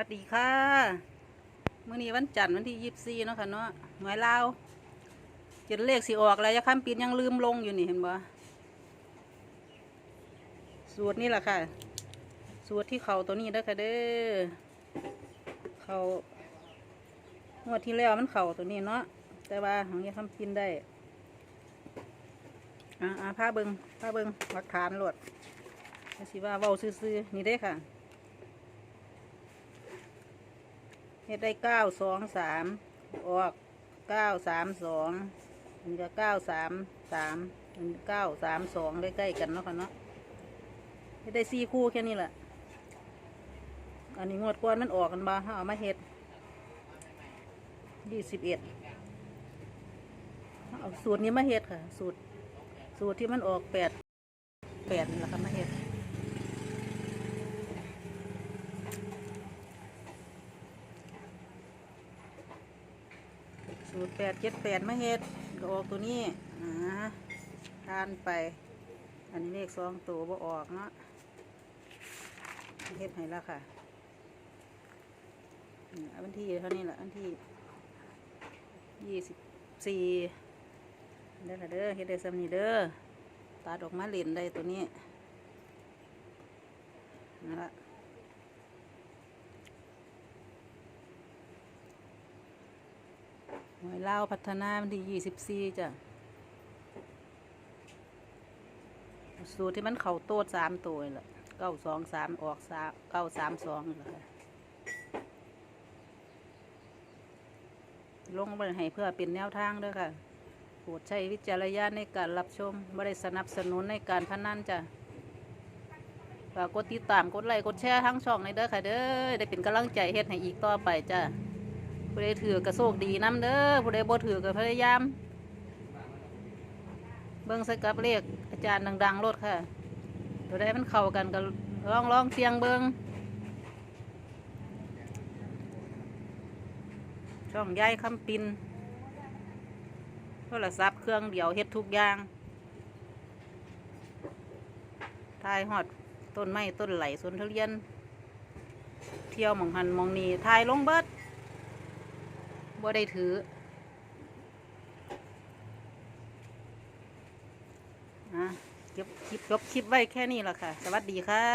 วัสดีค่ะมื้อนี้วันจันทร์วันที่ยี่สิบสี่เนาะค่ะเนาะหวยลาวจนเลขสิออกแล้วยะคำปีนยังลืมลงอยู่นี่เห็นบ่สูตรนี่แหละค่ะ สูตรที่เขาตัวนี้เด้อค่ะเด้อเขางวดที่แล้วมันเข่าตัวนี้เนาะแต่ว่าของยะคำปีนได้อ่าผ้าเบิงผ้าเบิงหลักฐานโหลดว่าสิว่าเว้าซื่อๆนี่เด้อค่ะ เฮ็ดได้เก้าสองสามออกเก้าสามสองมันจะเก้าสามสามมันเก้าสามสองใกล้ๆกันเนาะค่ะเนาะเฮ็ดได้สี่คู่แค่นี้แหละอันนี้งวดก้อนมันออกกันมาเอามาเฮ็ดยี่สิบเอ็ดเอาสูตรนี้มาเฮ็ดค่ะ สูตร สูตรที่มันออกแปดแปดและค่ะมาเฮ็ด สูตรแปดเจ็ดแปดมาเฮ็ดก็ออกตัวนี้อ่าทานไป อันนี้เลขสองตัวบ่ออกเนาะเฮ็ดให้แล้วค่ะเอาวันที่เท่านี้แหละวันที่ยี่สิบสี่เด้อค่ะเด้อเฮ็ดได้สำนีเด้อตัดออกมาเล่นได้ตัวนี้นั่นละ หวยเล่าพัฒนาวันที่ยี่สิบสี่จ้ะ สูตรที่มันเข่าโต๊ดสามตัวนี่แหละเก้าสองสามออกสามเก้าสามสองนี่แหละค่ะลงไปให้เพื่อเป็นแนวทางด้วยค่ะโปรดใช้วิจารณญาณในการรับชมไม่ได้สนับสนุนในการพนันจ้ะฝากกดติดตามกดไลค์กดแชร์ทั้งช่องในเด้อค่ะเด้อได้เป็นกำลังใจเฮ็ดให้อีกต่อไปจ้ะ ผู้ใดถือกระโชคดีน้ำเด้อผู้ใดบ่ถือก็พยายาม เบิ่งใส่กับเลขอาจารย์ดังๆรถค่ะตัวใดมันเข้ากันก็ลองลองเสียงเบิ่งช่องย้ายคำปินโทรศัพท์เครื่องเดียวเฮ็ดทุกอย่างทายฮอดต้นไม้ต้นไหลสวนทุเรียน เที่ยวมองหันมองนีทายลงเบิด บ่ได้ถืออะเก็บคลิปจบคลิปไว้แค่นี้ละค่ะ สวัสดีค่ะ